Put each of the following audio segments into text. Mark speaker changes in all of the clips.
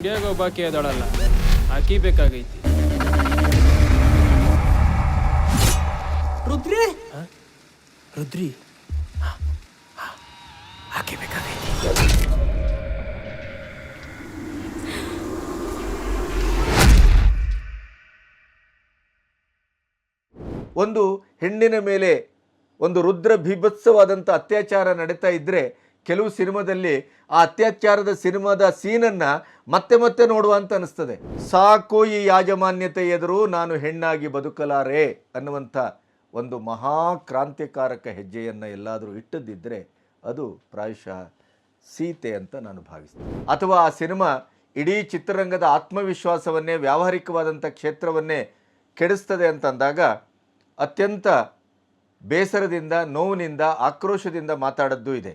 Speaker 1: ಬಾಕಿ ಅದಳಲ್ಲ ಹಾಕಿಬೇಕಾಗೈತಿ
Speaker 2: ರುದ್ರಿ?
Speaker 1: ರುದ್ರಿ? ಹಾಕಿಬೇಕಾಗೈತಿ
Speaker 3: ಒಂದು ಹೆಣ್ಣಿನ ಮೇಲೆ ಒಂದು ರುದ್ರ ಭೀಭತ್ಸವಾದಂಥ ಅತ್ಯಾಚಾರ ನಡೀತಾ ಇದ್ದರೆ ಕೆಲವು ಸಿನಿಮಾದಲ್ಲಿ ಆ ಅತ್ಯಾಚಾರದ ಸಿನಿಮಾದ ಸೀನನ್ನು ಮತ್ತೆ ಮತ್ತೆ ನೋಡುವ ಅಂತ ಅನಿಸ್ತದೆ. ಸಾಕು ಈ ಯಾಜಮಾನ್ಯತೆ ಎದುರು ನಾನು ಹೆಣ್ಣಾಗಿ ಬದುಕಲಾರೆ ಅನ್ನುವಂಥ ಒಂದು ಮಹಾ ಕ್ರಾಂತಿಕಾರಕ ಹೆಜ್ಜೆಯನ್ನು ಎಲ್ಲಾದರೂ ಇಟ್ಟದ್ದಿದ್ದರೆ ಅದು ಪ್ರಾಯಶಃ ಸೀತೆ ಅಂತ ನಾನು ಭಾವಿಸ್ತೇನೆ. ಅಥವಾ ಆ ಸಿನಿಮಾ ಇಡೀ ಚಿತ್ರರಂಗದ ಆತ್ಮವಿಶ್ವಾಸವನ್ನೇ, ವ್ಯಾವಹಾರಿಕವಾದಂಥ ಕ್ಷೇತ್ರವನ್ನೇ ಕೆಡಿಸ್ತದೆ ಅಂತಂದಾಗ ಅತ್ಯಂತ ಬೇಸರದಿಂದ, ನೋವಿನಿಂದ, ಆಕ್ರೋಶದಿಂದ ಮಾತಾಡದ್ದು ಇದೆ.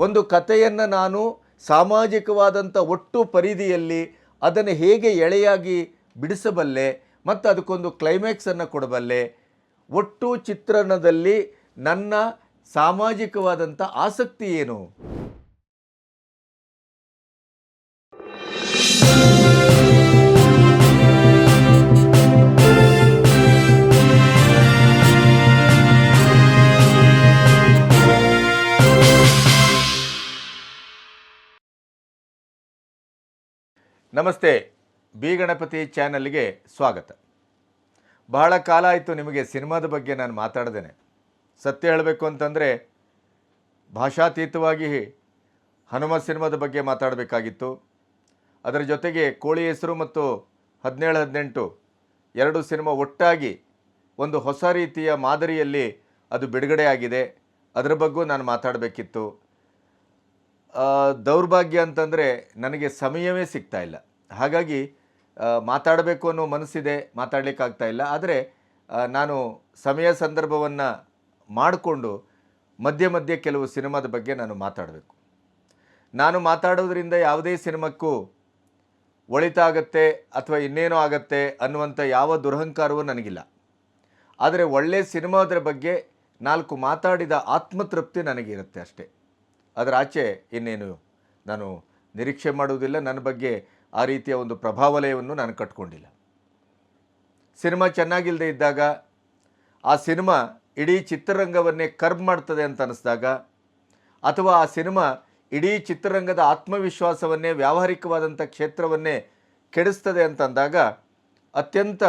Speaker 3: ಒಂದು ಕಥೆಯನ್ನು ನಾನು ಸಾಮಾಜಿಕವಾದಂಥ ಒಟ್ಟು ಪರಿಧಿಯಲ್ಲಿ ಅದನ್ನು ಹೇಗೆ ಎಳೆಯಾಗಿ ಬಿಡಿಸಬಲ್ಲೆ ಮತ್ತು ಅದಕ್ಕೊಂದು ಕ್ಲೈಮ್ಯಾಕ್ಸನ್ನು ಕೊಡಬಲ್ಲೆ, ಒಟ್ಟು ಚಿತ್ರಣದಲ್ಲಿ ನನ್ನ ಸಾಮಾಜಿಕವಾದಂಥ ಆಸಕ್ತಿ ಏನು? ನಮಸ್ತೆ, ಬಿ ಗಣಪತಿ ಚಾನಲ್ಗೆ ಸ್ವಾಗತ. ಬಹಳ ಕಾಲ ಆಯಿತು ನಿಮಗೆ ಸಿನಿಮಾದ ಬಗ್ಗೆ ನಾನು ಮಾತಾಡ್ದೇನೆ. ಸತ್ಯ ಹೇಳಬೇಕು ಅಂತಂದರೆ, ಭಾಷಾತೀತವಾಗಿ ಹನುಮ ಸಿನಿಮಾದ ಬಗ್ಗೆ ಮಾತಾಡಬೇಕಾಗಿತ್ತು. ಅದರ ಜೊತೆಗೆ ಕೋಳಿ ಹೆಸರು ಮತ್ತು ಹದಿನೇಳು ಹದಿನೆಂಟು ಎರಡು ಸಿನಿಮಾ ಒಟ್ಟಾಗಿ ಒಂದು ಹೊಸ ರೀತಿಯ ಮಾದರಿಯಲ್ಲಿ ಅದು ಬಿಡುಗಡೆ ಆಗಿದೆ. ಅದರ ಬಗ್ಗೂ ನಾನು ಮಾತಾಡಬೇಕಿತ್ತು. ದೌರ್ಭಾಗ್ಯ ಅಂತಂದರೆ ನನಗೆ ಸಮಯವೇ ಸಿಗ್ತಾ ಇಲ್ಲ. ಹಾಗಾಗಿ ಮಾತಾಡಬೇಕು ಅನ್ನೋ ಮನಸ್ಸಿದೆ, ಮಾತಾಡಲಿಕ್ಕಾಗ್ತಾ ಇಲ್ಲ. ಆದರೆ ನಾನು ಸಮಯ ಸಂದರ್ಭವನ್ನು ಮಾಡಿಕೊಂಡು ಮಧ್ಯೆ ಮಧ್ಯೆ ಕೆಲವು ಸಿನಿಮಾದ ಬಗ್ಗೆ ನಾನು ಮಾತಾಡಬೇಕು. ನಾನು ಮಾತಾಡೋದ್ರಿಂದ ಯಾವುದೇ ಸಿನಿಮಾಕ್ಕೂ ಒಳಿತಾಗತ್ತೆ ಅಥವಾ ಇನ್ನೇನೋ ಆಗತ್ತೆ ಅನ್ನುವಂಥ ಯಾವ ದುರಹಂಕಾರವೂ ನನಗಿಲ್ಲ. ಆದರೆ ಒಳ್ಳೆಯ ಸಿನಿಮಾದ್ರ ಬಗ್ಗೆ ನಾಲ್ಕು ಮಾತಾಡಿದ ಆತ್ಮತೃಪ್ತಿ ನನಗಿರುತ್ತೆ ಅಷ್ಟೇ. ಅದರ ಆಚೆ ಇನ್ನೇನು ನಾನು ನಿರೀಕ್ಷೆ ಮಾಡುವುದಿಲ್ಲ. ನನ್ನ ಬಗ್ಗೆ ಆ ರೀತಿಯ ಒಂದು ಪ್ರಭಾವಲಯವನ್ನು ನಾನು ಕಟ್ಕೊಂಡಿಲ್ಲ. ಸಿನಿಮಾ ಚೆನ್ನಾಗಿಲ್ಲದೆ ಇದ್ದಾಗ, ಆ ಸಿನಿಮಾ ಇಡೀ ಚಿತ್ರರಂಗವನ್ನೇ ಕರ್ಬ್ ಮಾಡ್ತದೆ ಅಂತ ಅನ್ನಿಸ್ದಾಗ ಅಥವಾ ಆ ಸಿನಿಮಾ ಇಡೀ ಚಿತ್ರರಂಗದ ಆತ್ಮವಿಶ್ವಾಸವನ್ನೇ, ವ್ಯಾವಹಾರಿಕವಾದಂಥ ಕ್ಷೇತ್ರವನ್ನೇ ಕೆಡಿಸ್ತದೆ ಅಂತಂದಾಗ ಅತ್ಯಂತ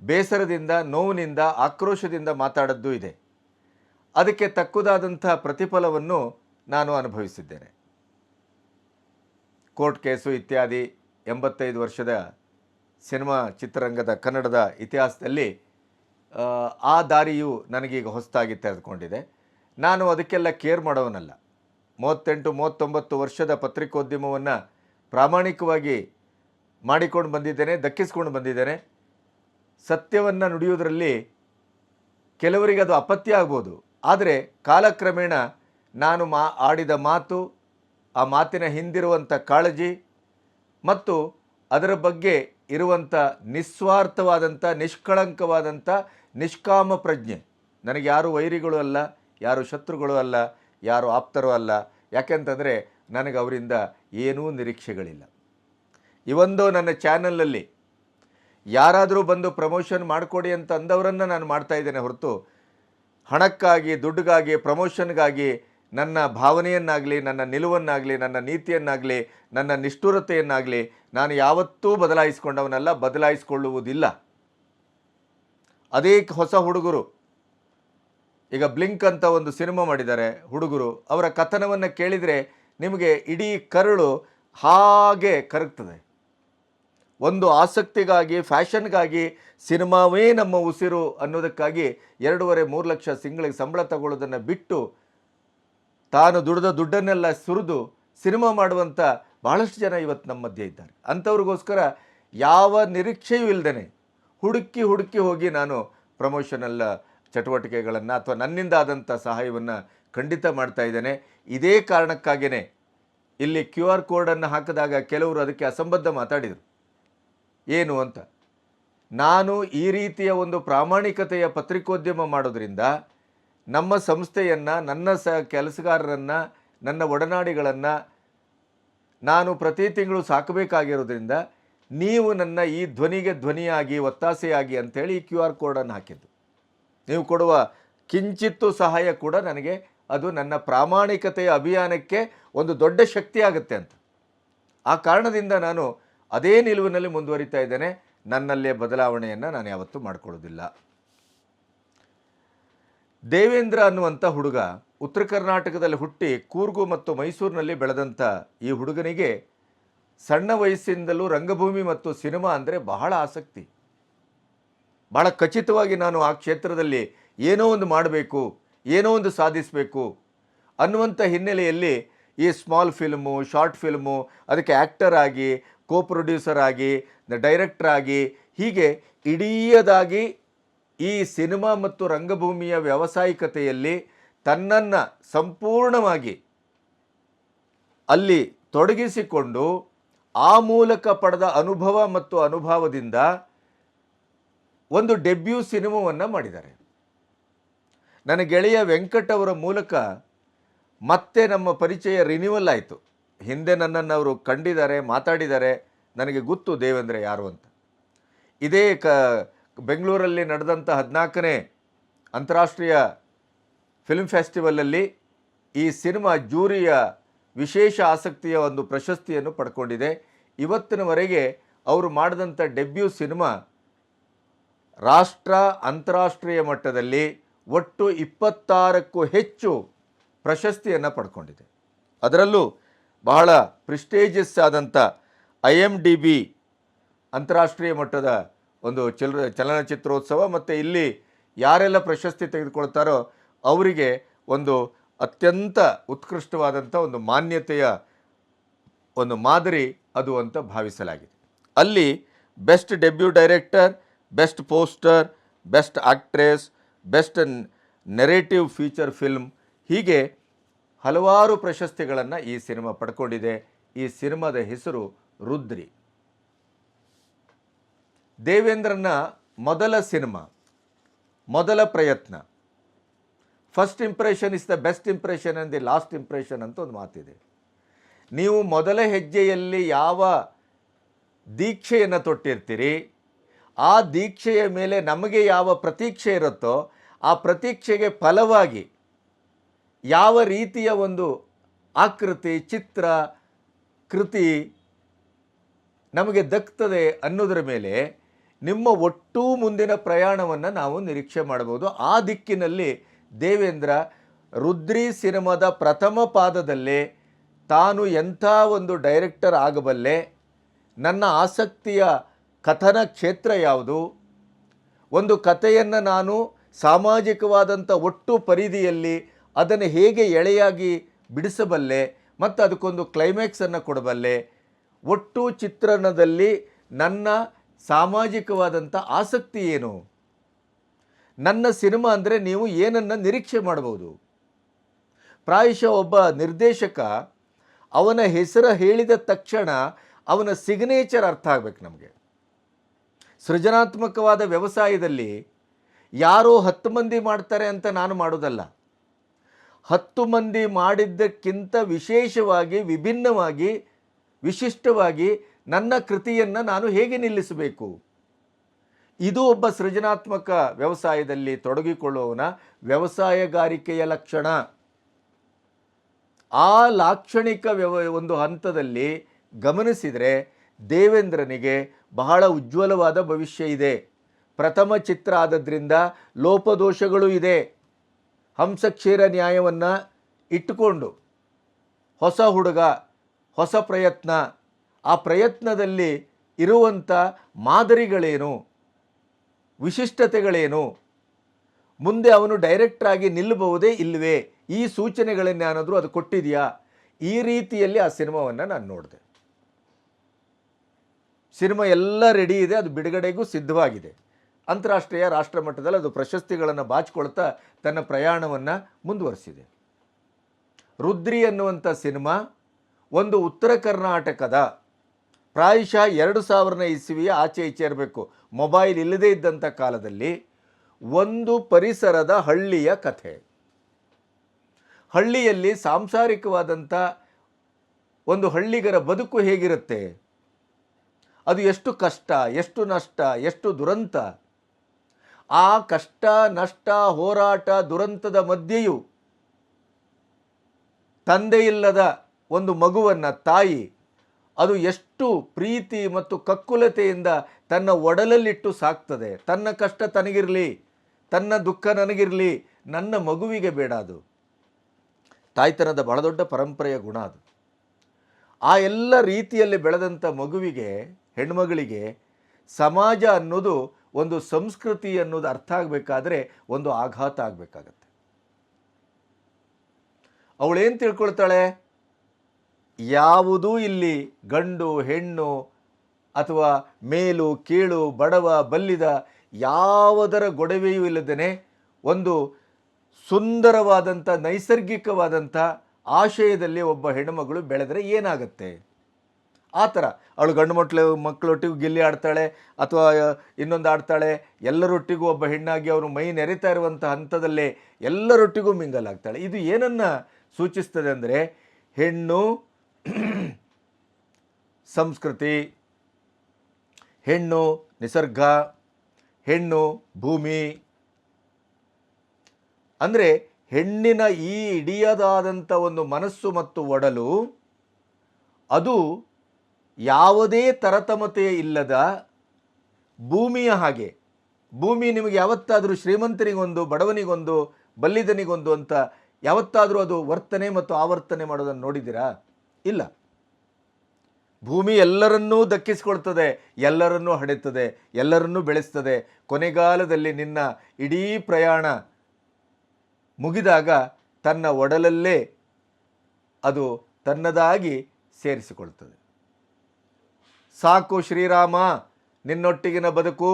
Speaker 3: ಬೇಸರದಿಂದ, ನೋವಿನಿಂದ, ಆಕ್ರೋಶದಿಂದ ಮಾತಾಡದ್ದು ಇದೆ. ಅದಕ್ಕೆ ತಕ್ಕುದಾದಂಥ ಪ್ರತಿಫಲವನ್ನು ನಾನು ಅನುಭವಿಸಿದ್ದೇನೆ. ಕೋರ್ಟ್ ಕೇಸು ಇತ್ಯಾದಿ ಎಂಬತ್ತೈದು ವರ್ಷದ ಸಿನಿಮಾ ಚಿತ್ರರಂಗದ ಕನ್ನಡದ ಇತಿಹಾಸದಲ್ಲಿ ಆ, ದಾರಿಯು ನನಗೀಗ ಹೊಸದಾಗಿ ತೆರೆದುಕೊಂಡಿದೆ. ನಾನು ಅದಕ್ಕೆಲ್ಲ ಕೇರ್ ಮಾಡೋವನಲ್ಲ. ಮೂವತ್ತೆಂಟು ಮೂವತ್ತೊಂಬತ್ತು ವರ್ಷದ ಪತ್ರಿಕೋದ್ಯಮವನ್ನು ಪ್ರಾಮಾಣಿಕವಾಗಿ ಮಾಡಿಕೊಂಡು ಬಂದಿದ್ದೇನೆ ದಕ್ಕಿಸ್ಕೊಂಡು ಬಂದಿದ್ದೇನೆ. ಸತ್ಯವನ್ನು ನುಡಿಯುವುದರಲ್ಲಿ ಕೆಲವರಿಗೆ ಅದು ಅಪತ್ಯ ಆಗ್ಬೋದು. ಆದರೆ ಕಾಲಕ್ರಮೇಣ ನಾನು ಮಾ ಆಡಿದ ಮಾತು, ಆ ಮಾತಿನ ಹಿಂದಿರುವಂಥ ಕಾಳಜಿ ಮತ್ತು ಅದರ ಬಗ್ಗೆ ಇರುವಂಥ ನಿಸ್ವಾರ್ಥವಾದಂಥ, ನಿಷ್ಕಳಂಕವಾದಂಥ, ನಿಷ್ಕಾಮ ಪ್ರಜ್ಞೆ. ನನಗೆ ಯಾರು ವೈರಿಗಳು ಅಲ್ಲ, ಯಾರು ಶತ್ರುಗಳು ಅಲ್ಲ, ಯಾರು ಆಪ್ತರು ಅಲ್ಲ. ಯಾಕೆಂತಂದರೆ ನನಗೆ ಅವರಿಂದ ಏನೂ ನಿರೀಕ್ಷೆಗಳಿಲ್ಲ. ಇವೊಂದು ನನ್ನ ಚಾನಲಲ್ಲಿ ಯಾರಾದರೂ ಬಂದು ಪ್ರಮೋಷನ್ ಮಾಡಿಕೊಡಿ ಅಂತ ಅಂದವರನ್ನು ನಾನು ಮಾಡ್ತಾ ಇದ್ದೇನೆ ಹೊರತು ಹಣಕ್ಕಾಗಿ, ದುಡ್ಡುಗಾಗಿ, ಪ್ರಮೋಷನ್ಗಾಗಿ ನನ್ನ ಭಾವನೆಯನ್ನಾಗಲಿ, ನನ್ನ ನಿಲುವನ್ನಾಗಲಿ, ನನ್ನ ನೀತಿಯನ್ನಾಗಲಿ, ನನ್ನ ನಿಷ್ಠುರತೆಯನ್ನಾಗಲಿ ನಾನು ಯಾವತ್ತೂ ಬದಲಾಯಿಸಿಕೊಂಡವನಲ್ಲ, ಬದಲಾಯಿಸಿಕೊಳ್ಳುವುದಿಲ್ಲ. ಅದೇ ಹೊಸ ಹುಡುಗರು. ಈಗ ಬ್ಲಿಂಕ್ ಅಂತ ಒಂದು ಸಿನಿಮಾ ಮಾಡಿದ್ದಾರೆ ಹುಡುಗರು. ಅವರ ಕಥನವನ್ನು ಕೇಳಿದರೆ ನಿಮಗೆ ಇಡೀ ಕರುಳು ಹಾಗೆ ಕರಗ್ತದೆ. ಒಂದು ಆಸಕ್ತಿಗಾಗಿ, ಫ್ಯಾಷನ್ಗಾಗಿ ಸಿನಿಮಾವೇ ನಮ್ಮ ಉಸಿರು ಅನ್ನೋದಕ್ಕಾಗಿ ಎರಡೂವರೆ ಮೂರು ಲಕ್ಷ ತಿಂಗಳಿಗೆ ಸಂಬಳ ತಗೊಳ್ಳೋದನ್ನು ಬಿಟ್ಟು ತಾನು ದುಡಿದ ದುಡ್ಡನ್ನೆಲ್ಲ ಸುರಿದು ಸಿನಿಮಾ ಮಾಡುವಂಥ ಭಾಳಷ್ಟು ಜನ ಇವತ್ತು ನಮ್ಮ ಮಧ್ಯೆ ಇದ್ದಾರೆ. ಅಂಥವ್ರಿಗೋಸ್ಕರ ಯಾವ ನಿರೀಕ್ಷೆಯೂ ಇಲ್ಲದೇ ಹುಡುಕಿ ಹುಡುಕಿ ಹೋಗಿ ನಾನು ಪ್ರಮೋಷನಲ್ ಚಟುವಟಿಕೆಗಳನ್ನು ಅಥವಾ ನನ್ನಿಂದ ಆದಂಥ ಸಹಾಯವನ್ನು ಖಂಡಿತ ಮಾಡ್ತಾ ಇದ್ದೇನೆ. ಇದೇ ಕಾರಣಕ್ಕಾಗಿಯೇ ಇಲ್ಲಿ ಕ್ಯೂ ಆರ್ ಕೋಡನ್ನು ಹಾಕಿದಾಗ ಕೆಲವರು ಅದಕ್ಕೆ ಅಸಂಬದ್ಧ ಮಾತಾಡಿದರು. ಏನು ಅಂತ? ನಾನು ಈ ರೀತಿಯ ಒಂದು ಪ್ರಾಮಾಣಿಕತೆಯ ಪತ್ರಿಕೋದ್ಯಮ ಮಾಡೋದ್ರಿಂದ ನಮ್ಮ ಸಂಸ್ಥೆಯನ್ನು, ನನ್ನ ಸ ಕೆಲಸಗಾರರನ್ನು, ನನ್ನ ಒಡನಾಡಿಗಳನ್ನು ನಾನು ಪ್ರತಿ ತಿಂಗಳು ಸಾಕಬೇಕಾಗಿರೋದ್ರಿಂದ ನೀವು ನನ್ನ ಈ ಧ್ವನಿಗೆ ಧ್ವನಿಯಾಗಿ, ಒತ್ತಾಸೆಯಾಗಿ ಅಂಥೇಳಿ ಈ ಕ್ಯೂ ಆರ್ ಕೋಡನ್ನು ಹಾಕಿದ್ದು. ನೀವು ಕೊಡುವ ಕಿಂಚಿತ್ತು ಸಹಾಯ ಕೂಡ ನನಗೆ ಅದು ನನ್ನ ಪ್ರಾಮಾಣಿಕತೆಯ ಅಭಿಯಾನಕ್ಕೆ ಒಂದು ದೊಡ್ಡ ಶಕ್ತಿ ಆಗುತ್ತೆ ಅಂತ. ಆ ಕಾರಣದಿಂದ ನಾನು ಅದೇ ನಿಲುವಿನಲ್ಲಿ ಮುಂದುವರಿತಾ ಇದ್ದೇನೆ. ನನ್ನಲ್ಲೇ ಬದಲಾವಣೆಯನ್ನು ನಾನು ಯಾವತ್ತೂ ಮಾಡಿಕೊಳ್ಳೋದಿಲ್ಲ. ದೇವೇಂದ್ರ ಅನ್ನುವಂಥ ಹುಡುಗ ಉತ್ತರ ಕರ್ನಾಟಕದಲ್ಲಿ ಹುಟ್ಟಿ ಕೂರ್ಗು ಮತ್ತು ಮೈಸೂರಿನಲ್ಲಿ ಬೆಳೆದಂಥ ಈ ಹುಡುಗನಿಗೆ ಸಣ್ಣ ವಯಸ್ಸಿಂದಲೂ ರಂಗಭೂಮಿ ಮತ್ತು ಸಿನಿಮಾ ಅಂದರೆ ಬಹಳ ಆಸಕ್ತಿ. ಬಹಳ ಖಚಿತವಾಗಿ ನಾನು ಆ ಕ್ಷೇತ್ರದಲ್ಲಿ ಏನೋ ಒಂದು ಮಾಡಬೇಕು, ಏನೋ ಒಂದು ಸಾಧಿಸಬೇಕು ಅನ್ನುವಂಥ ಹಿನ್ನೆಲೆಯಲ್ಲಿ ಈ ಸ್ಮಾಲ್ ಫಿಲ್ಮು ಶಾರ್ಟ್ ಫಿಲ್ಮು ಅದಕ್ಕೆ ಆ್ಯಕ್ಟರ್ ಆಗಿ ಕೋ ಪ್ರೊಡ್ಯೂಸರ್ ಆಗಿ ಡೈರೆಕ್ಟರ್ ಆಗಿ ಹೀಗೆ ಇಡೀಯದಾಗಿ ಈ ಸಿನಿಮಾ ಮತ್ತು ರಂಗಭೂಮಿಯ ವ್ಯಾವಸಾಯಿಕತೆಯಲ್ಲಿ ತನ್ನನ್ನು ಸಂಪೂರ್ಣವಾಗಿ ಅಲ್ಲಿ ತೊಡಗಿಸಿಕೊಂಡು ಆ ಮೂಲಕ ಪಡೆದ ಅನುಭವ ಮತ್ತು ಅನುಭವದಿಂದ ಒಂದು ಡೆಬ್ಯೂ ಸಿನಿಮಾವನ್ನು ಮಾಡಿದ್ದಾರೆ. ನನ್ನ ಗೆಳೆಯ ವೆಂಕಟ್ ಅವರ ಮೂಲಕ ಮತ್ತೆ ನಮ್ಮ ಪರಿಚಯ ರಿನ್ಯೂವಲ್ ಆಯಿತು. ಹಿಂದೆ ನನ್ನನ್ನು ಅವರು ಕಂಡಿದ್ದಾರೆ, ಮಾತಾಡಿದ್ದಾರೆ. ನನಗೆ ಗೊತ್ತು ದೇವೇಂದ್ರ ಯಾರು ಅಂತ. ಇದೇ ಕ ಬೆಂಗಳೂರಲ್ಲಿ ನಡೆದಂಥ ಹದಿನಾಲ್ಕನೇ ಅಂತಾರಾಷ್ಟ್ರೀಯ ಫಿಲ್ಮ್ ಫೆಸ್ಟಿವಲಲ್ಲಿ ಈ ಸಿನಿಮಾ ಜೂರಿಯ ವಿಶೇಷ ಆಸಕ್ತಿಯ ಒಂದು ಪ್ರಶಸ್ತಿಯನ್ನು ಪಡ್ಕೊಂಡಿದೆ. ಇವತ್ತಿನವರೆಗೆ ಅವರು ಮಾಡಿದಂಥ ಡೆಬ್ಯೂ ಸಿನಿಮಾ ರಾಷ್ಟ್ರ ಅಂತಾರಾಷ್ಟ್ರೀಯ ಮಟ್ಟದಲ್ಲಿ ಒಟ್ಟು ಇಪ್ಪತ್ತಾರಕ್ಕೂ ಹೆಚ್ಚು ಪ್ರಶಸ್ತಿಯನ್ನು ಪಡ್ಕೊಂಡಿದೆ. ಅದರಲ್ಲೂ ಬಹಳ ಪ್ರಿಸ್ಟೇಜಿಯಸ್ ಆದಂಥ ಐ ಎಂ ಡಿ ಬಿ ಅಂತಾರಾಷ್ಟ್ರೀಯ ಮಟ್ಟದ ಒಂದು ಚಲ, ಚಲನಚಿತ್ರೋತ್ಸವ ಮತ್ತು ಇಲ್ಲಿ ಯಾರೆಲ್ಲ ಪ್ರಶಸ್ತಿ ತೆಗೆದುಕೊಳ್ತಾರೋ ಅವರಿಗೆ ಒಂದು ಅತ್ಯಂತ ಉತ್ಕೃಷ್ಟವಾದಂಥ ಒಂದು ಮಾನ್ಯತೆಯ ಒಂದು ಮಾದರಿ ಅದು ಅಂತ ಭಾವಿಸಲಾಗಿದೆ. ಅಲ್ಲಿ best debut director, best poster, best actress, best narrative feature film ಹೀಗೆ ಹಲವಾರು ಪ್ರಶಸ್ತಿಗಳನ್ನು ಈ ಸಿನಿಮಾ ಪಡ್ಕೊಂಡಿದೆ. ಈ ಸಿನಿಮಾದ ಹೆಸರು ರುದ್ರಿ. ದೇವೇಂದ್ರನ ಮೊದಲ ಸಿನಿಮಾ, ಮೊದಲ ಪ್ರಯತ್ನ. First impression is the best impression and the last impression ಅಂತ ಒಂದು ಮಾತಿದೆ. ನೀವು ಮೊದಲ ಹೆಜ್ಜೆಯಲ್ಲಿ ಯಾವ ದೀಕ್ಷೆಯನ್ನು ತೊಟ್ಟಿರ್ತೀರಿ, ಆ ದೀಕ್ಷೆಯ ಮೇಲೆ ನಮಗೆ ಯಾವ ಪ್ರತೀಕ್ಷೆ ಇರುತ್ತೋ, ಆ ಪ್ರತೀಕ್ಷೆಗೆ ಫಲವಾಗಿ ಯಾವ ರೀತಿಯ ಒಂದು ಆಕೃತಿ, ಚಿತ್ರ, ಕೃತಿ ನಮಗೆ ದಕ್ತದೆ ಅನ್ನೋದರ ಮೇಲೆ ನಿಮ್ಮ ಒಟ್ಟು ಮುಂದಿನ ಪ್ರಯಾಣವನ್ನು ನಾವು ನಿರೀಕ್ಷೆ ಮಾಡಬಹುದು. ಆ ದಿಕ್ಕಿನಲ್ಲಿ ದೇವೇಂದ್ರ ರುದ್ರಿ ಸಿನಿಮಾದ ಪ್ರಥಮ ಪಾದದಲ್ಲಿ ತಾನು ಎಂಥ ಒಂದು ಡೈರೆಕ್ಟರ್ ಆಗಬಲ್ಲೆ, ನನ್ನ ಆಸಕ್ತಿಯ ಕಥನ ಕ್ಷೇತ್ರ ಯಾವುದು, ಒಂದು ಕಥೆಯನ್ನು ನಾನು ಸಾಮಾಜಿಕವಾದಂಥ ಒಟ್ಟು ಪರಿಧಿಯಲ್ಲಿ ಅದನ್ನು ಹೇಗೆ ಎಳೆಯಾಗಿ ಬಿಡಿಸಬಲ್ಲೆ ಮತ್ತು ಅದಕ್ಕೊಂದು ಕ್ಲೈಮ್ಯಾಕ್ಸನ್ನು ಕೊಡಬಲ್ಲೆ, ಒಟ್ಟು ಚಿತ್ರಣದಲ್ಲಿ ನನ್ನ ಸಾಮಾಜಿಕವಾದಂಥ ಆಸಕ್ತಿ ಏನು? ನನ್ನ ಸಿನಿಮಾ ಅಂದರೆ ನೀವು ಏನನ್ನು ನಿರೀಕ್ಷೆ ಮಾಡ್ಬೋದು. ಪ್ರಾಯಶಃ ಒಬ್ಬ ನಿರ್ದೇಶಕ ಅವನ ಹೆಸರು ಹೇಳಿದ ತಕ್ಷಣ ಅವನ ಸಿಗ್ನೇಚರ್ ಅರ್ಥ ಆಗಬೇಕು ನಮಗೆ. ಸೃಜನಾತ್ಮಕವಾದ ವ್ಯವಸಾಯದಲ್ಲಿ ಯಾರೋ ಹತ್ತು ಮಂದಿ ಮಾಡ್ತಾರೆ ಅಂತ ನಾನು ಮಾಡೋದಲ್ಲ. ಹತ್ತು ಮಂದಿ ಮಾಡಿದ್ದಕ್ಕಿಂತ ವಿಶೇಷವಾಗಿ, ವಿಭಿನ್ನವಾಗಿ, ವಿಶಿಷ್ಟವಾಗಿ ನನ್ನ ಕೃತಿಯನ್ನು ನಾನು ಹೇಗೆ ನಿಲ್ಲಿಸಬೇಕು? ಇದು ಒಬ್ಬ ಸೃಜನಾತ್ಮಕ ವ್ಯವಸಾಯದಲ್ಲಿ ತೊಡಗಿಕೊಳ್ಳುವವನ ವ್ಯವಸಾಯಗಾರಿಕೆಯ ಲಕ್ಷಣ. ಆ ಲಾಕ್ಷಣಿಕ ವ್ಯವ, ಒಂದು ಹಂತದಲ್ಲಿ ಗಮನಿಸಿದರೆ ದೇವೇಂದ್ರನಿಗೆ ಬಹಳ ಉಜ್ವಲವಾದ ಭವಿಷ್ಯ ಇದೆ. ಪ್ರಥಮ ಚಿತ್ರ ಆದದ್ರಿಂದ ಲೋಪದೋಷಗಳು ಇದೆ. ಹಂಸಕ್ಷೀರ ನ್ಯಾಯವನ್ನು ಇಟ್ಟುಕೊಂಡು ಹೊಸ ಹುಡುಗ, ಹೊಸ ಪ್ರಯತ್ನ. ಆ ಪ್ರಯತ್ನದಲ್ಲಿ ಇರುವಂಥ ಮಾದರಿಗಳೇನು? ವಿಶಿಷ್ಟತೆಗಳೇನು? ಮುಂದೆ ಅವನು ಡೈರೆಕ್ಟ್ರಾಗಿ ನಿಲ್ಲಬಹುದೇ ಇಲ್ಲವೇ ಈ ಸೂಚನೆಗಳನ್ನೇನಾದರೂ ಅದು ಕೊಟ್ಟಿದೆಯಾ? ಈ ರೀತಿಯಲ್ಲಿ ಆ ಸಿನಿಮಾವನ್ನು ನಾನು ನೋಡಿದೆ. ಸಿನಿಮಾ ಎಲ್ಲ ರೆಡಿ ಇದೆ, ಅದು ಬಿಡುಗಡೆಗೂ ಸಿದ್ಧವಾಗಿದೆ. ಅಂತಾರಾಷ್ಟ್ರೀಯ ರಾಷ್ಟ್ರ ಮಟ್ಟದಲ್ಲಿ ಅದು ಪ್ರಶಸ್ತಿಗಳನ್ನು ಬಾಚಿಕೊಳ್ತಾ ತನ್ನ ಪ್ರಯಾಣವನ್ನು ಮುಂದುವರಿಸಿದೆ. ರುದ್ರಿ ಅನ್ನುವಂಥ ಸಿನಿಮಾ ಒಂದು ಉತ್ತರ ಕರ್ನಾಟಕದ ಪ್ರಾಯಶಃ ಎರಡು ಸಾವಿರನೇ ಇಸ್ವಿಯ ಆಚೆ ಈಚೆ ಇರಬೇಕು. ಮೊಬೈಲ್ ಇಲ್ಲದೇ ಇದ್ದಂಥ ಕಾಲದಲ್ಲಿ ಒಂದು ಪರಿಸರದ ಹಳ್ಳಿಯ ಕಥೆ. ಹಳ್ಳಿಯಲ್ಲಿ ಸಾಂಸಾರಿಕವಾದಂಥ ಒಂದು ಹಳ್ಳಿಗರ ಬದುಕು ಹೇಗಿರುತ್ತೆ? ಅದು ಎಷ್ಟು ಕಷ್ಟ, ಎಷ್ಟು ನಷ್ಟ, ಎಷ್ಟು ದುರಂತ? ಆ ಕಷ್ಟ, ನಷ್ಟ, ಹೋರಾಟ, ದುರಂತದ ಮಧ್ಯೆಯೂ ತಂದೆಯಿಲ್ಲದ ಒಂದು ಮಗುವನ್ನು ತಾಯಿ ಅದು ಎಷ್ಟು ಪ್ರೀತಿ ಮತ್ತು ಕಕ್ಕುಲತೆಯಿಂದ ತನ್ನ ಒಡಲಲ್ಲಿಟ್ಟು ಸಾಕ್ತದೆ. ತನ್ನ ಕಷ್ಟ ತನಗಿರಲಿ, ತನ್ನ ದುಃಖ ನನಗಿರಲಿ, ನನ್ನ ಮಗುವಿಗೆ ಬೇಡ ಅದು. ತಾಯ್ತನದ ಬಹಳ ದೊಡ್ಡ ಪರಂಪರೆಯ ಗುಣ ಅದು. ಆ ಎಲ್ಲ ರೀತಿಯಲ್ಲಿ ಬೆಳೆದಂಥ ಮಗುವಿಗೆ, ಹೆಣ್ಮಗಳಿಗೆ ಸಮಾಜ ಅನ್ನೋದು ಒಂದು ಸಂಸ್ಕೃತಿ ಅನ್ನೋದು ಅರ್ಥ ಆಗಬೇಕಾದ್ರೆ ಒಂದು ಆಘಾತ ಆಗಬೇಕಾಗತ್ತೆ. ಅವಳೇನು ತಿಳ್ಕೊಳ್ತಾಳೆ? ಯಾವುದೂ ಇಲ್ಲಿ ಗಂಡು, ಹೆಣ್ಣು ಅಥವಾ ಮೇಲು, ಕೀಳು, ಬಡವ, ಬಲ್ಲಿದ ಯಾವುದರ ಗೊಡವೆಯೂ ಇಲ್ಲದೇ ಒಂದು ಸುಂದರವಾದಂಥ, ನೈಸರ್ಗಿಕವಾದಂಥ ಆಶಯದಲ್ಲಿ ಒಬ್ಬ ಹೆಣ್ಣುಮಗಳು ಬೆಳೆದರೆ ಏನಾಗುತ್ತೆ? ಆ ಥರ. ಅವಳು ಗಂಡು ಮಕ್ಕಳು ಮಕ್ಕಳೊಟ್ಟಿಗೂ ಗಿಲ್ಲಿ ಆಡ್ತಾಳೆ ಅಥವಾ ಇನ್ನೊಂದು ಆಡ್ತಾಳೆ, ಎಲ್ಲರೊಟ್ಟಿಗೂ ಒಬ್ಬ ಹೆಣ್ಣಾಗಿ ಅವರು ಮೈ ನೆರೆತಾ ಇರುವಂಥ ಹಂತದಲ್ಲೇ ಎಲ್ಲರೊಟ್ಟಿಗೂ ಮಿಂಗಲ್ ಆಗ್ತಾಳೆ ಇದು ಏನನ್ನು ಸೂಚಿಸ್ತದೆ ಅಂದರೆ, ಹೆಣ್ಣು ಸಂಸ್ಕೃತಿ, ಹೆಣ್ಣು, ನಿಸರ್ಗ, ಹೆಣ್ಣು, ಭೂಮಿ. ಅಂದರೆ ಹೆಣ್ಣಿನ ಈ ಇಡಿಯದಾದಂಥ ಒಂದು ಮನಸ್ಸು ಮತ್ತು ಒಡಲು ಅದು ಯಾವುದೇ ತರತಮತೆ ಇಲ್ಲದ ಭೂಮಿಯ ಹಾಗೆ. ಭೂಮಿ ನಿಮಗೆ ಯಾವತ್ತಾದರೂ ಶ್ರೀಮಂತನಿಗೊಂದು, ಬಡವನಿಗೊಂದು, ಬಲ್ಲಿದನಿಗೊಂದು ಅಂತ ಯಾವತ್ತಾದರೂ ಅದು ವರ್ತನೆ ಮತ್ತು ಆವರ್ತನೆ ಮಾಡೋದನ್ನು ನೋಡಿದ್ದೀರಾ? ಇಲ್ಲ. ಭೂಮಿ ಎಲ್ಲರನ್ನೂ ದಕ್ಕಿಸಿಕೊಳ್ತದೆ, ಎಲ್ಲರನ್ನೂ ಹಡೆತದೆ ಎಲ್ಲರನ್ನೂ ಬೆಳೆಸ್ತದೆ. ಕೊನೆಗಾಲದಲ್ಲಿ ನಿನ್ನ ಇಡೀ ಪ್ರಯಾಣ ಮುಗಿದಾಗ ತನ್ನ ಒಡಲಲ್ಲೇ ಅದು ತನ್ನದಾಗಿ ಸೇರಿಸಿಕೊಳ್ತದೆ. ಸಾಕು ಶ್ರೀರಾಮ, ನಿನ್ನೊಟ್ಟಿಗಿನ ಬದುಕು,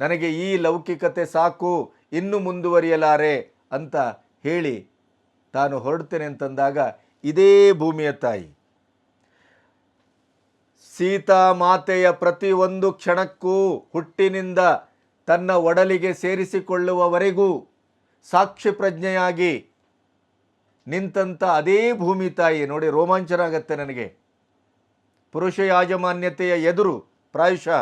Speaker 3: ನನಗೆ ಈ ಲೌಕಿಕತೆ ಸಾಕು, ಇನ್ನು ಮುಂದುವರಿಯಲಾರೆ ಅಂತ ಹೇಳಿ ತಾನು ಹೊರಡ್ತೇನೆ ಅಂತಂದಾಗ ಇದೇ ಭೂಮಿಯ ತಾಯಿ. ಸೀತಾ ಮಾತೆಯ ಪ್ರತಿಯೊಂದು ಕ್ಷಣಕ್ಕೂ ಹುಟ್ಟಿನಿಂದ ತನ್ನ ಒಡಲಿಗೆ ಸೇರಿಸಿಕೊಳ್ಳುವವರೆಗೂ ಸಾಕ್ಷಿ ಪ್ರಜ್ಞೆಯಾಗಿ ನಿಂತಂಥ ಅದೇ ಭೂಮಿ ತಾಯಿ. ನೋಡಿ ರೋಮಾಂಚನ ಆಗತ್ತೆ ನನಗೆ. ಪುರುಷ ಯಾಜಮಾನ್ಯತೆಯ ಎದುರು ಪ್ರಾಯಶಃ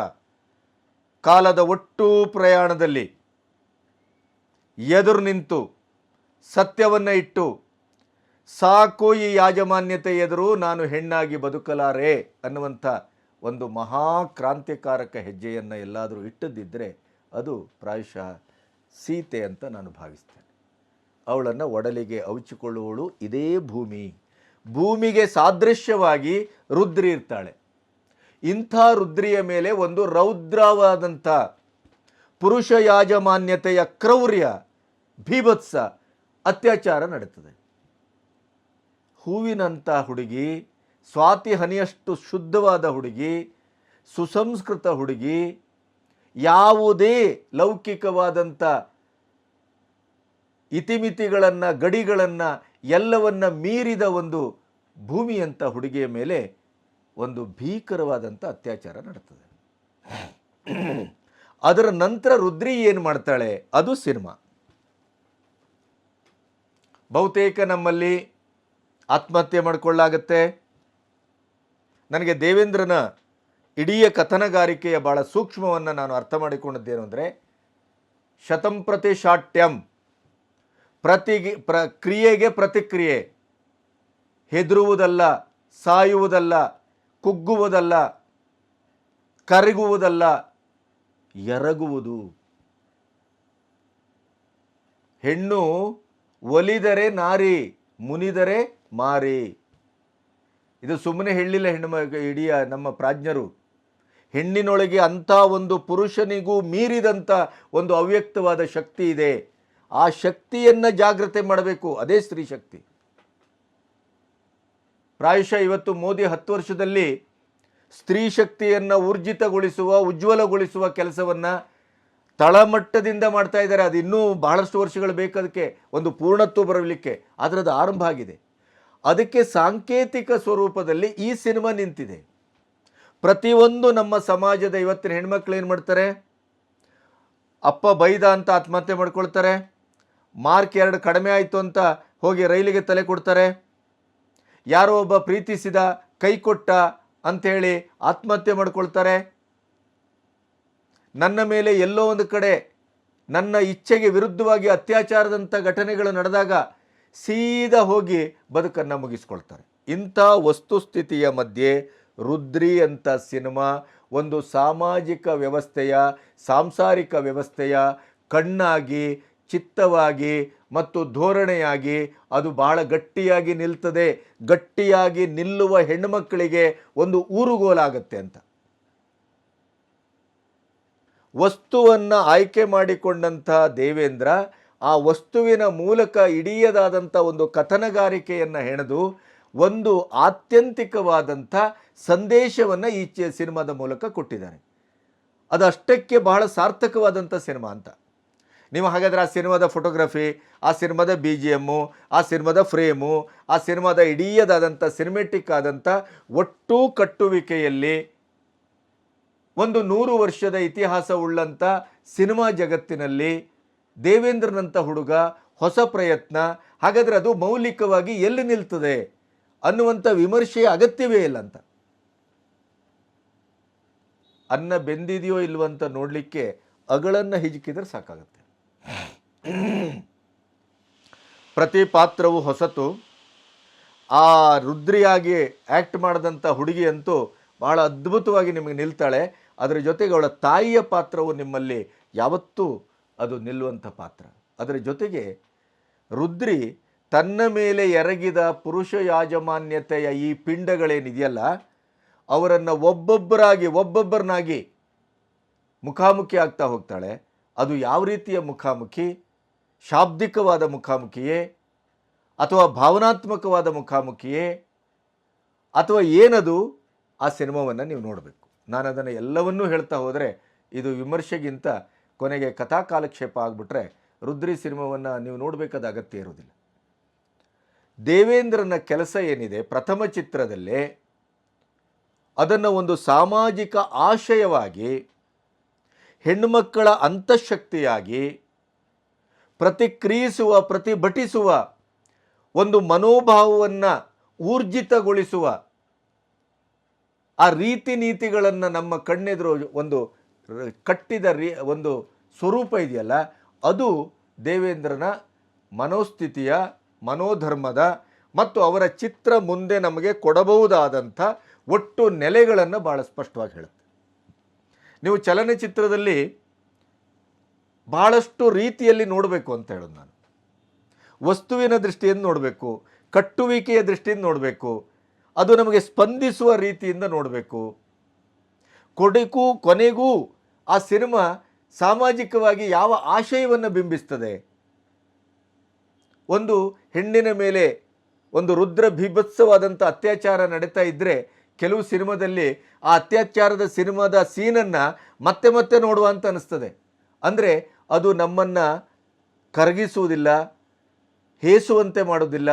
Speaker 3: ಕಾಲದ ಒಟ್ಟು ಪ್ರಯಾಣದಲ್ಲಿ ಎದುರು ನಿಂತು ಸತ್ಯವನ್ನು ಇಟ್ಟು ಸಾಕು ಈ ಯಾಜಮಾನ್ಯತೆ ಎದುರು ನಾನು ಹೆಣ್ಣಾಗಿ ಬದುಕಲಾರೆ ಅನ್ನುವಂಥ ಒಂದು ಮಹಾ ಕ್ರಾಂತಿಕಾರಕ ಹೆಜ್ಜೆಯನ್ನು ಎಲ್ಲಾದರೂ ಇಟ್ಟದಿದ್ದರೆ ಅದು ಪ್ರಾಯಶಃ ಸೀತೆ ಅಂತ ನಾನು ಭಾವಿಸ್ತೇನೆ. ಅವಳನ್ನು ಒಡಲಿಗೆ ಅವಚಿಕೊಳ್ಳುವಳು ಇದೇ ಭೂಮಿ. ಭೂಮಿಗೆ ಸಾದೃಶ್ಯವಾಗಿ ರುದ್ರಿ ಇರ್ತಾಳೆ. ಇಂಥ ರುದ್ರಿಯ ಮೇಲೆ ಒಂದು ರೌದ್ರವಾದಂಥ ಪುರುಷ ಯಾಜಮಾನ್ಯತೆಯ ಕ್ರೌರ್ಯ, ಭೀಭತ್ಸ ಅತ್ಯಾಚಾರ ನಡೀತದೆ. ಹೂವಿನಂಥ ಹುಡುಗಿ, ಸ್ವಾತಿ ಹನಿಯಷ್ಟು ಶುದ್ಧವಾದ ಹುಡುಗಿ, ಸುಸಂಸ್ಕೃತ ಹುಡುಗಿ, ಯಾವುದೇ ಲೌಕಿಕವಾದಂಥ ಇತಿಮಿತಿಗಳನ್ನು, ಗಡಿಗಳನ್ನು ಎಲ್ಲವನ್ನ ಮೀರಿದ ಒಂದು ಭೂಮಿಯಂಥ ಹುಡುಗಿಯ ಮೇಲೆ ಒಂದು ಭೀಕರವಾದಂಥ ಅತ್ಯಾಚಾರ ನಡ್ತದೆ. ಅದರ ನಂತರ ರುದ್ರಿ ಏನು ಮಾಡ್ತಾಳೆ? ಅದು ಸಿನಿಮಾ. ಬಹುತೇಕ ನಮ್ಮಲ್ಲಿ ಆತ್ಮಹತ್ಯೆ ಮಾಡಿಕೊಳ್ಳಾಗತ್ತೆ. ನನಗೆ ದೇವೇಂದ್ರನ ಇಡೀ ಕಥನಗಾರಿಕೆಯ ಭಾಳ ಸೂಕ್ಷ್ಮವನ್ನು ನಾನು ಅರ್ಥ ಮಾಡಿಕೊಂಡದ್ದೇನು ಅಂದರೆ, ಶತಂ ಪ್ರತಿ ಶಾಟ್ಯಂ, ಪ್ರತಿಗೆ, ಪ್ರ, ಕ್ರಿಯೆಗೆ ಪ್ರತಿಕ್ರಿಯೆ. ಹೆದರುವುದಲ್ಲ, ಸಾಯುವುದಲ್ಲ, ಕುಗ್ಗುವುದಲ್ಲ, ಕರಗುವುದಲ್ಲ, ಎರಗುವುದು. ಹೆಣ್ಣು ಒಲಿದರೆ ನಾರಿ, ಮುನಿದರೆ ಮಾರಿ. ಇದು ಸುಮ್ಮನೆ ಹೇಳಿಲ್ಲ ಹೆಣ್ಣು ಇಡೀ ನಮ್ಮ ಪ್ರಾಜ್ಞರು. ಹೆಣ್ಣಿನೊಳಗೆ ಅಂಥ ಒಂದು ಪುರುಷನಿಗೂ ಮೀರಿದಂಥ ಒಂದು ಅವ್ಯಕ್ತವಾದ ಶಕ್ತಿ ಇದೆ. ಆ ಶಕ್ತಿಯನ್ನು ಜಾಗ್ರತೆ ಮಾಡಬೇಕು. ಅದೇ ಸ್ತ್ರೀ ಶಕ್ತಿ. ಪ್ರಾಯಶಃ ಇವತ್ತು ಮೋದಿ ಹತ್ತು ವರ್ಷದಲ್ಲಿ ಸ್ತ್ರೀ ಶಕ್ತಿಯನ್ನು ಊರ್ಜಿತಗೊಳಿಸುವ, ಉಜ್ವಲಗೊಳಿಸುವ ಕೆಲಸವನ್ನು ತಳಮಟ್ಟದಿಂದ ಮಾಡ್ತಾ ಇದ್ದಾರೆ. ಅದು ಇನ್ನೂ ಬಹಳಷ್ಟು ವರ್ಷಗಳು ಬೇಕದಕ್ಕೆ ಒಂದು ಪೂರ್ಣತ್ವ ಬರಲಿಕ್ಕೆ. ಆದರೆ ಅದು ಆರಂಭ ಆಗಿದೆ. ಅದಕ್ಕೆ ಸಾಂಕೇತಿಕ ಸ್ವರೂಪದಲ್ಲಿ ಈ ಸಿನಿಮಾ ನಿಂತಿದೆ. ಪ್ರತಿಯೊಂದು ನಮ್ಮ ಸಮಾಜದ ಇವತ್ತಿನ ಹೆಣ್ಮಕ್ಳು ಏನು ಮಾಡ್ತಾರೆ? ಅಪ್ಪ ಬೈದ ಅಂತ ಆತ್ಮಹತ್ಯೆ ಮಾಡ್ಕೊಳ್ತಾರೆ. ಮಾರ್ಕ್ ಎರಡು ಕಡಿಮೆ ಆಯಿತು ಅಂತ ಹೋಗಿ ರೈಲಿಗೆ ತಲೆ ಕೊಡ್ತಾರೆ. ಯಾರೋ ಒಬ್ಬ ಪ್ರೀತಿಸಿದ ಕೈ ಕೊಟ್ಟ ಅಂಥೇಳಿ ಆತ್ಮಹತ್ಯೆ ಮಾಡ್ಕೊಳ್ತಾರೆ. ನನ್ನ ಮೇಲೆ ಎಲ್ಲೋ ಒಂದು ಕಡೆ ನನ್ನ ಇಚ್ಛೆಗೆ ವಿರುದ್ಧವಾಗಿ ಅತ್ಯಾಚಾರದಂಥ ಘಟನೆಗಳು ನಡೆದಾಗ ಸೀದಾ ಹೋಗಿ ಬದುಕನ್ನು ಮುಗಿಸ್ಕೊಳ್ತಾರೆ. ಇಂಥ ವಸ್ತುಸ್ಥಿತಿಯ ಮಧ್ಯೆ ರುದ್ರಿ ಅಂತ ಸಿನಿಮಾ ಒಂದು ಸಾಮಾಜಿಕ ವ್ಯವಸ್ಥೆಯ, ಸಾಂಸಾರಿಕ ವ್ಯವಸ್ಥೆಯ ಕಣ್ಣಾಗಿ, ಚಿತ್ತವಾಗಿ ಮತ್ತು ಧೋರಣೆಯಾಗಿ ಅದು ಬಹಳ ಗಟ್ಟಿಯಾಗಿ ನಿಲ್ತದೆ. ಗಟ್ಟಿಯಾಗಿ ನಿಲ್ಲುವ ಹೆಣ್ಣುಮಕ್ಕಳಿಗೆ ಒಂದು ಊರುಗೋಲಾಗತ್ತೆ ಅಂತ. ವಸ್ತುವನ್ನು ಆಯ್ಕೆ ಮಾಡಿಕೊಂಡಂಥ ದೇವೇಂದ್ರ ಆ ವಸ್ತುವಿನ ಮೂಲಕ ಇಡಿಯದಾದಂಥ ಒಂದು ಕಥನಗಾರಿಕೆಯನ್ನು ಹೆಣೆದು ಒಂದು ಆತ್ಯಂತಿಕವಾದಂಥ ಸಂದೇಶವನ್ನು ಈ ಚ ಸಿನಿಮಾದ ಮೂಲಕ ಕೊಟ್ಟಿದ್ದಾರೆ. ಅದಷ್ಟಕ್ಕೆ ಬಹಳ ಸಾರ್ಥಕವಾದಂಥ ಸಿನಿಮಾ ಅಂತ. ನೀವು ಹಾಗಾದರೆ ಆ ಸಿನಿಮಾದ ಫೋಟೋಗ್ರಫಿ, ಆ ಸಿನಿಮಾದ ಬಿ ಜಿ ಎಮ್ಮು ಆ ಸಿನಿಮಾದ ಫ್ರೇಮು, ಆ ಸಿನಿಮಾದ ಇಡೀಯದಾದಂಥ ಸಿನಿಮೆಟಿಕ್ ಆದಂಥ ಒಟ್ಟು ಕಟ್ಟುವಿಕೆಯಲ್ಲಿ ಒಂದು ನೂರು ವರ್ಷದ ಇತಿಹಾಸ ಉಳ್ಳಂಥ ಸಿನಿಮಾ ಜಗತ್ತಿನಲ್ಲಿ ದೇವೇಂದ್ರನಂಥ ಹುಡುಗ ಹೊಸ ಪ್ರಯತ್ನ, ಹಾಗಾದರೆ ಅದು ಮೌಲಿಕವಾಗಿ ಎಲ್ಲಿ ನಿಲ್ತದೆ ಅನ್ನುವಂಥ ವಿಮರ್ಶೆಯ ಅಗತ್ಯವೇ ಇಲ್ಲ ಅಂತ. ಅನ್ನ ಬೆಂದಿದೆಯೋ ಇಲ್ವಂತ ನೋಡಲಿಕ್ಕೆ ಅಗಳನ್ನು ಹಿಜುಕಿದ್ರೆ ಸಾಕಾಗುತ್ತೆ. ಪ್ರತಿ ಪಾತ್ರವು ಹೊಸತು. ಆ ರುದ್ರಿಯಾಗಿ ಆ್ಯಕ್ಟ್ ಮಾಡಿದಂಥ ಹುಡುಗಿಯಂತೂ ಬಹಳ ಅದ್ಭುತವಾಗಿ ನಿಮಗೆ ನಿಲ್ತಾಳೆ. ಅದರ ಜೊತೆಗೆ ಅವಳ ತಾಯಿಯ ಪಾತ್ರವು ನಿಮ್ಮಲ್ಲಿ ಯಾವತ್ತೂ ಅದು ನಿಲ್ಲುವಂಥ ಪಾತ್ರ. ಅದರ ಜೊತೆಗೆ ರುದ್ರಿ ತನ್ನ ಮೇಲೆ ಎರಗಿದ ಪುರುಷ ಯಾಜಮಾನ್ಯತೆಯ ಈ ಪಿಂಡಗಳೇನಿದೆಯಲ್ಲ, ಅವರನ್ನು ಒಬ್ಬೊಬ್ಬರಾಗಿ, ಒಬ್ಬೊಬ್ಬರನ್ನಾಗಿ ಮುಖಾಮುಖಿ ಆಗ್ತಾ ಹೋಗ್ತಾಳೆ. ಅದು ಯಾವ ರೀತಿಯ ಮುಖಾಮುಖಿ? ಶಾಬ್ದಿಕವಾದ ಮುಖಾಮುಖಿಯೇ? ಅಥವಾ ಭಾವನಾತ್ಮಕವಾದ ಮುಖಾಮುಖಿಯೇ? ಅಥವಾ ಏನದು? ಆ ಸಿನಿಮಾವನ್ನು ನೀವು ನೋಡಬೇಕು. ನಾನು ಅದನ್ನು ಎಲ್ಲವನ್ನೂ ಹೇಳ್ತಾ ಹೋದರೆ ಇದು ವಿಮರ್ಶೆಗಿಂತ ಕೊನೆಗೆ ಕಥಾ ಕಾಲಕ್ಷೇಪ ಆಗಿಬಿಟ್ರೆ ರುದ್ರಿ ಸಿನಿಮಾವನ್ನು ನೀವು ನೋಡಬೇಕಾದ ಅಗತ್ಯ ಇರೋದಿಲ್ಲ. ದೇವೇಂದ್ರನ ಕೆಲಸ ಏನಿದೆ? ಪ್ರಥಮ ಚಿತ್ರದಲ್ಲೇ ಅದನ್ನು ಒಂದು ಸಾಮಾಜಿಕ ಆಶಯವಾಗಿ, ಹೆಣ್ಣುಮಕ್ಕಳ ಅಂತಃಶಕ್ತಿಯಾಗಿ ಪ್ರತಿಕ್ರಿಯಿಸುವ, ಪ್ರತಿಭಟಿಸುವ ಒಂದು ಮನೋಭಾವವನ್ನು ಊರ್ಜಿತಗೊಳಿಸುವ ಆ ರೀತಿ ನೀತಿಗಳನ್ನು ನಮ್ಮ ಕಣ್ಣೆದುರು ಒಂದು ಕಟ್ಟಿದ ರೀ ಒಂದು ಸ್ವರೂಪ ಇದೆಯಲ್ಲ, ಅದು ದೇವೇಂದ್ರನ ಮನೋಸ್ಥಿತಿಯ, ಮನೋಧರ್ಮದ ಮತ್ತು ಅವರ ಚಿತ್ರ ಮುಂದೆ ನಮಗೆ ಕೊಡಬಹುದಾದಂಥ ಒಟ್ಟು ನೆಲೆಗಳನ್ನು ಭಾಳ ಸ್ಪಷ್ಟವಾಗಿ ಹೇಳುತ್ತೆ. ನೀವು ಚಲನಚಿತ್ರದಲ್ಲಿ ಭಾಳಷ್ಟು ರೀತಿಯಲ್ಲಿ ನೋಡಬೇಕು ಅಂತ ಹೇಳೋದು ನಾನು. ವಸ್ತುವಿನ ದೃಷ್ಟಿಯಿಂದ ನೋಡಬೇಕು, ಕಟ್ಟುವಿಕೆಯ ದೃಷ್ಟಿಯಿಂದ ನೋಡಬೇಕು, ಅದು ನಮಗೆ ಸ್ಪಂದಿಸುವ ರೀತಿಯಿಂದ ನೋಡಬೇಕು. ಕೊಡಕು ಕೊನೆಗೂ ಆ ಸಿನಿಮಾ ಸಾಮಾಜಿಕವಾಗಿ ಯಾವ ಆಶಯವನ್ನು ಬಿಂಬಿಸ್ತದೆ? ಒಂದು ಹೆಣ್ಣಿನ ಮೇಲೆ ಒಂದು ರುದ್ರ ಭೀಭತ್ಸವಾದಂಥ ಅತ್ಯಾಚಾರ ನಡೀತಾ ಇದ್ದರೆ ಕೆಲವು ಸಿನಿಮಾದಲ್ಲಿ ಆ ಅತ್ಯಾಚಾರದ ಸಿನಿಮಾದ ಸೀನನ್ನು ಮತ್ತೆ ಮತ್ತೆ ನೋಡುವ ಅಂತ ಅನ್ನಿಸ್ತದೆ ಅಂದರೆ ಅದು ನಮ್ಮನ್ನು ಕರಗಿಸುವುದಿಲ್ಲ, ಹೇಸುವಂತೆ ಮಾಡೋದಿಲ್ಲ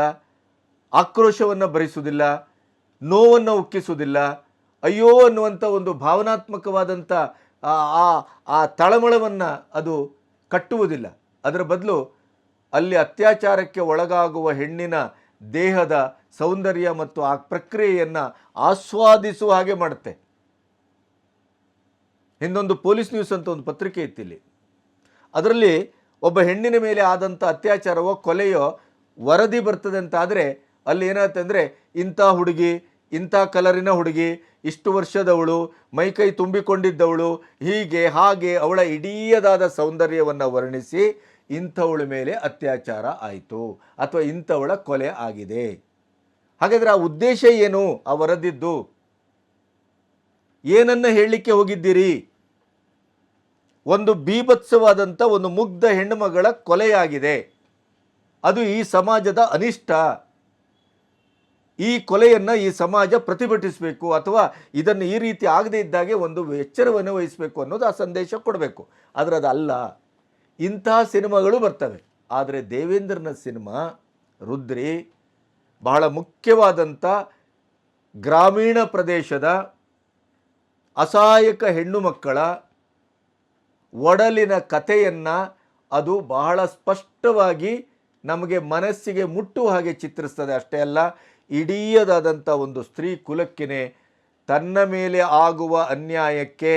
Speaker 3: ಆಕ್ರೋಶವನ್ನು ಭರಿಸುವುದಿಲ್ಲ, ನೋವನ್ನು ಉಕ್ಕಿಸುವುದಿಲ್ಲ, ಅಯ್ಯೋ ಅನ್ನುವಂಥ ಒಂದು ಭಾವನಾತ್ಮಕವಾದಂಥ ಆ, ಆ- ತಳಮಳವನ್ನು ಅದು ಕಟ್ಟುವುದಿಲ್ಲ. ಅದರ ಬದಲು ಅಲ್ಲಿ ಅತ್ಯಾಚಾರಕ್ಕೆ ಒಳಗಾಗುವ ಹೆಣ್ಣಿನ ದೇಹದ ಸೌಂದರ್ಯ ಮತ್ತು ಆ ಪ್ರಕ್ರಿಯೆಯನ್ನು ಆಸ್ವಾದಿಸುವ ಹಾಗೆ ಮಾಡುತ್ತೆ. ಹಿಂದೊಂದು ಪೊಲೀಸ್ ನ್ಯೂಸ್ ಅಂತ ಒಂದು ಪತ್ರಿಕೆ ಇತ್ತಿಲ್ಲಿ. ಅದರಲ್ಲಿ ಒಬ್ಬ ಹೆಣ್ಣಿನ ಮೇಲೆ ಆದಂಥ ಅತ್ಯಾಚಾರವೋ ಕೊಲೆಯೋ ವರದಿ ಬರ್ತದೆ ಅಂತ ಆದರೆ ಅಲ್ಲಿ ಅಂದರೆ ಇಂಥ ಹುಡುಗಿ, ಇಂಥ ಕಲರಿನ ಹುಡುಗಿ ಇಷ್ಟು ವರ್ಷದವಳು ಮೈಕೈ ತುಂಬಿಕೊಂಡಿದ್ದವಳು, ಹೀಗೆ ಹಾಗೆ ಅವಳ ಇಡೀಯದಾದ ಸೌಂದರ್ಯವನ್ನು ವರ್ಣಿಸಿ ಇಂಥವಳ ಮೇಲೆ ಅತ್ಯಾಚಾರ ಆಯಿತು, ಅಥವಾ ಇಂಥವಳ ಕೊಲೆ ಆಗಿದೆ. ಹಾಗಾದರೆ ಆ ಉದ್ದೇಶ ಏನು? ಆ ವರದಿದ್ದು? ಏನನ್ನ ಹೇಳಲಿಕ್ಕೆ ಹೋಗಿದ್ದೀರಿ? ಒಂದು ಬೀಭತ್ಸವಾದಂಥ ಒಂದು ಮುಗ್ಧ ಹೆಣ್ಣುಮಗಳ ಕೊಲೆಯಾಗಿದೆ. ಅದು ಈ ಸಮಾಜದ ಅನಿಷ್ಟ. ಈ ಕೊಲೆಯನ್ನು ಈ ಸಮಾಜ ಪ್ರತಿಭಟಿಸಬೇಕು ಅಥವಾ ಇದನ್ನು ಈ ರೀತಿ ಆಗದೇ ಇದ್ದಾಗೆ ಒಂದು ಎಚ್ಚರವನ್ನು ವಹಿಸಬೇಕು ಅನ್ನೋದು ಆ ಸಂದೇಶ ಕೊಡಬೇಕು. ಆದರೆ ಅದಲ್ಲ. ಇಂತಹ ಸಿನಿಮಾಗಳು ಬರ್ತವೆ. ಆದರೆ ದೇವೇಂದ್ರನ ಸಿನಿಮಾ, ರುದ್ರಿ, ಬಹಳ ಮುಖ್ಯವಾದಂಥ ಗ್ರಾಮೀಣ ಪ್ರದೇಶದ ಅಸಹಾಯಕ ಹೆಣ್ಣು ಮಕ್ಕಳ ಒಡಲಿನ ಕಥೆಯನ್ನು ಅದು ಬಹಳ ಸ್ಪಷ್ಟವಾಗಿ ನಮಗೆ ಮನಸ್ಸಿಗೆ ಮುಟ್ಟುವ ಹಾಗೆ ಚಿತ್ರಿಸ್ತದೆ. ಅಷ್ಟೇ ಅಲ್ಲ ಇಡೀಯದಾದಂಥ ಒಂದು ಸ್ತ್ರೀ ಕುಲಕ್ಕೆನೆ ತನ್ನ ಮೇಲೆ ಆಗುವ ಅನ್ಯಾಯಕ್ಕೆ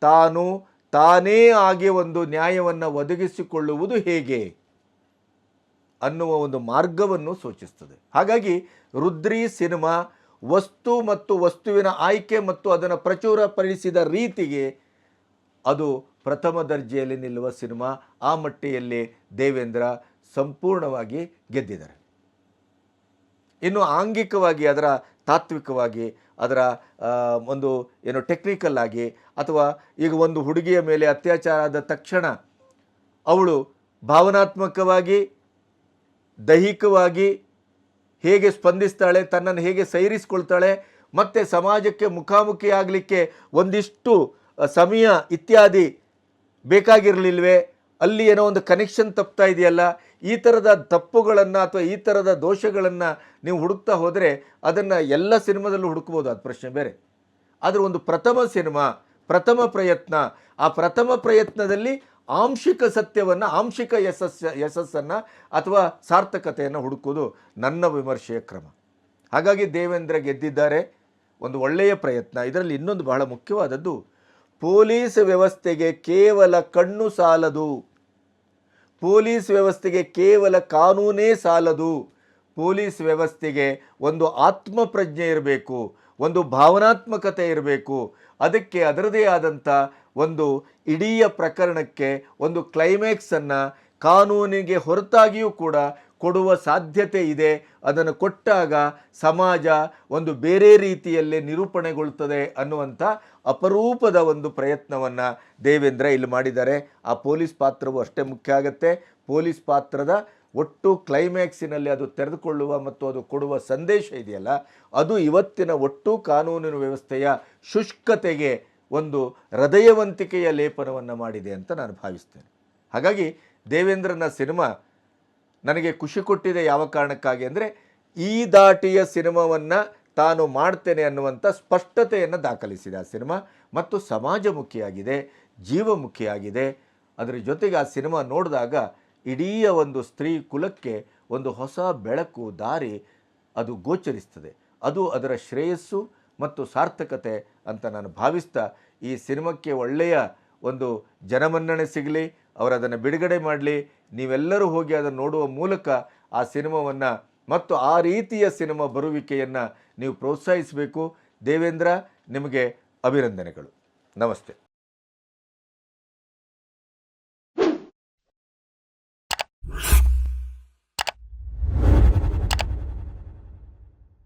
Speaker 3: ತಾನು ತಾನೇ ಆಗಿ ಒಂದು ನ್ಯಾಯವನ್ನು ಒದಗಿಸಿಕೊಳ್ಳುವುದು ಹೇಗೆ ಅನ್ನುವ ಒಂದು ಮಾರ್ಗವನ್ನು ಸೂಚಿಸ್ತದೆ. ಹಾಗಾಗಿ ರುದ್ರಿ ಸಿನಿಮಾ ವಸ್ತು ಮತ್ತು ವಸ್ತುವಿನ ಆಯ್ಕೆ ಮತ್ತು ಅದನ್ನು ಪ್ರಚುರಪಡಿಸಿದ ರೀತಿಗೆ ಅದು ಪ್ರಥಮ ದರ್ಜೆಯಲ್ಲಿ ನಿಲ್ಲುವ ಸಿನಿಮಾ ಆ ಮಟ್ಟಿಯಲ್ಲಿ ದೇವೇಂದ್ರ ಸಂಪೂರ್ಣವಾಗಿ ಗೆದ್ದಿದ್ದಾರೆ. ಇನ್ನು ಆಂಗಿಕವಾಗಿ, ಅದರ ತಾತ್ವಿಕವಾಗಿ, ಅದರ ಒಂದು ಏನು ಟೆಕ್ನಿಕಲ್ ಆಗಿ, ಅಥವಾ ಈಗ ಒಂದು ಹುಡುಗಿಯ ಮೇಲೆ ಅತ್ಯಾಚಾರ ಆದ ತಕ್ಷಣ ಅವಳು ಭಾವನಾತ್ಮಕವಾಗಿ, ದೈಹಿಕವಾಗಿ ಹೇಗೆ ಸ್ಪಂದಿಸ್ತಾಳೆ, ತನ್ನನ್ನು ಹೇಗೆ ಸೈರಿಸ್ಕೊಳ್ತಾಳೆ, ಮತ್ತು ಸಮಾಜಕ್ಕೆ ಮುಖಾಮುಖಿ ಆಗಲಿಕ್ಕೆ ಒಂದಿಷ್ಟು ಸಮಯ ಇತ್ಯಾದಿ ಬೇಕಾಗಿರಲಿಲ್ವೇ ಅಲ್ಲಿ ಏನೋ ಒಂದು ಕನೆಕ್ಷನ್ ತಪ್ತಾ ಇದೆಯಲ್ಲ, ಈ ಥರದ ತಪ್ಪುಗಳನ್ನು ಅಥವಾ ಈ ಥರದ ದೋಷಗಳನ್ನು ನೀವು ಹುಡುಕ್ತಾ ಹೋದರೆ ಅದನ್ನು ಎಲ್ಲ ಸಿನಿಮಾದಲ್ಲೂ ಹುಡುಕ್ಬೋದು, ಅದು ಪ್ರಶ್ನೆ ಬೇರೆ. ಆದರೆ ಒಂದು ಪ್ರಥಮ ಸಿನಿಮಾ, ಪ್ರಥಮ ಪ್ರಯತ್ನ, ಆ ಪ್ರಥಮ ಪ್ರಯತ್ನದಲ್ಲಿ ಆಂಶಿಕ ಸತ್ಯವನ್ನು, ಆಂಶಿಕ ಯಶಸ್ಸ ಯಶಸ್ಸನ್ನು ಅಥವಾ ಸಾರ್ಥಕತೆಯನ್ನು ಹುಡುಕೋದು ನನ್ನ ವಿಮರ್ಶೆಯ ಕ್ರಮ. ಹಾಗಾಗಿ ದೇವೇಂದ್ರ ಗೆದ್ದಿದ್ದಾರೆ, ಒಂದು ಒಳ್ಳೆಯ ಪ್ರಯತ್ನ. ಇದರಲ್ಲಿ ಇನ್ನೊಂದು ಬಹಳ ಮುಖ್ಯವಾದದ್ದು, ಪೊಲೀಸ್ ವ್ಯವಸ್ಥೆಗೆ ಕೇವಲ ಕಣ್ಣು ಸಾಲದು. ಪೊಲೀಸ್ ವ್ಯವಸ್ಥೆಗೆ ಕೇವಲ ಕಾನೂನೇ ಸಾಲದು. ಪೊಲೀಸ್ ವ್ಯವಸ್ಥೆಗೆ ಒಂದು ಆತ್ಮಪ್ರಜ್ಞೆ ಇರಬೇಕು, ಒಂದು ಭಾವನಾತ್ಮಕತೆ ಇರಬೇಕು. ಅದಕ್ಕೆ ಅದರದೇ ಆದಂಥ ಒಂದು ಇಡೀ ಪ್ರಕರಣಕ್ಕೆ ಒಂದು ಕ್ಲೈಮ್ಯಾಕ್ಸನ್ನು ಕಾನೂನಿಗೆ ಹೊರತಾಗಿಯೂ ಕೂಡ ಕೊಡುವ ಸಾಧ್ಯತೆ ಇದೆ, ಅದನ್ನು ಕೊಟ್ಟಾಗ ಸಮಾಜ ಒಂದು ಬೇರೆ ರೀತಿಯಲ್ಲೇ ನಿರೂಪಣೆಗೊಳ್ತದೆ ಅನ್ನುವಂಥ ಅಪರೂಪದ ಒಂದು ಪ್ರಯತ್ನವನ್ನು ದೇವೇಂದ್ರ ಇಲ್ಲಿ ಮಾಡಿದ್ದಾರೆ. ಆ ಪೊಲೀಸ್ ಪಾತ್ರವು ಅಷ್ಟೇ ಮುಖ್ಯ ಆಗುತ್ತೆ. ಪೊಲೀಸ್ ಪಾತ್ರದ ಒಟ್ಟು ಕ್ಲೈಮ್ಯಾಕ್ಸಿನಲ್ಲಿ ಅದು ತೆರೆದುಕೊಳ್ಳುವ ಮತ್ತು ಅದು ಕೊಡುವ ಸಂದೇಶ ಇದೆಯಲ್ಲ, ಅದು ಇವತ್ತಿನ ಒಟ್ಟು ಕಾನೂನಿನ ವ್ಯವಸ್ಥೆಯ ಶುಷ್ಕತೆಗೆ ಒಂದು ಹೃದಯವಂತಿಕೆಯ ಲೇಪನವನ್ನು ಮಾಡಿದೆ ಅಂತ ನಾನು ಭಾವಿಸ್ತೇನೆ. ಹಾಗಾಗಿ ದೇವೇಂದ್ರನ ಸಿನಿಮಾ ನನಗೆ ಖುಷಿ ಕೊಟ್ಟಿದೆ ಯಾವ ಕಾರಣಕ್ಕಾಗಿ ಅಂದರೆ ಈ ದಾಟಿಯ ಸಿನಿಮಾವನ್ನು ತಾನು ಮಾಡ್ತೇನೆ ಅನ್ನುವಂಥ ಸ್ಪಷ್ಟತೆಯನ್ನು ದಾಖಲಿಸಿದೆ ಆ ಸಿನಿಮಾ. ಮತ್ತು ಸಮಾಜಮುಖಿಯಾಗಿದೆ, ಜೀವಮುಖಿಯಾಗಿದೆ. ಅದರ ಜೊತೆಗೆ ಆ ಸಿನಿಮಾ ನೋಡಿದಾಗ ಇಡೀ ಒಂದು ಸ್ತ್ರೀ ಕುಲಕ್ಕೆ ಒಂದು ಹೊಸ ಬೆಳಕು, ದಾರಿ ಅದು ಗೋಚರಿಸ್ತದೆ. ಅದು ಅದರ ಶ್ರೇಯಸ್ಸು ಮತ್ತು ಸಾರ್ಥಕತೆ ಅಂತ ನಾನು ಭಾವಿಸ್ತಾ ಈ ಸಿನಿಮಾಕ್ಕೆ ಒಳ್ಳೆಯ ಒಂದು ಜನಮನ್ನಣೆ ಸಿಗಲಿ, ಅವರದನ್ನು ಬಿಡುಗಡೆ ಮಾಡಲಿ ನೀವೆಲ್ಲರೂ ಹೋಗಿ ಅದನ್ನು ನೋಡುವ ಮೂಲಕ ಆ ಸಿನಿಮಾವನ್ನು ಮತ್ತು ಆ ರೀತಿಯ ಸಿನಿಮಾ ಬರುವಿಕೆಯನ್ನು ನೀವು ಪ್ರೋತ್ಸಾಹಿಸಬೇಕು. ದೇವೇಂದ್ರ, ನಿಮಗೆ ಅಭಿನಂದನೆಗಳು. ನಮಸ್ತೆ.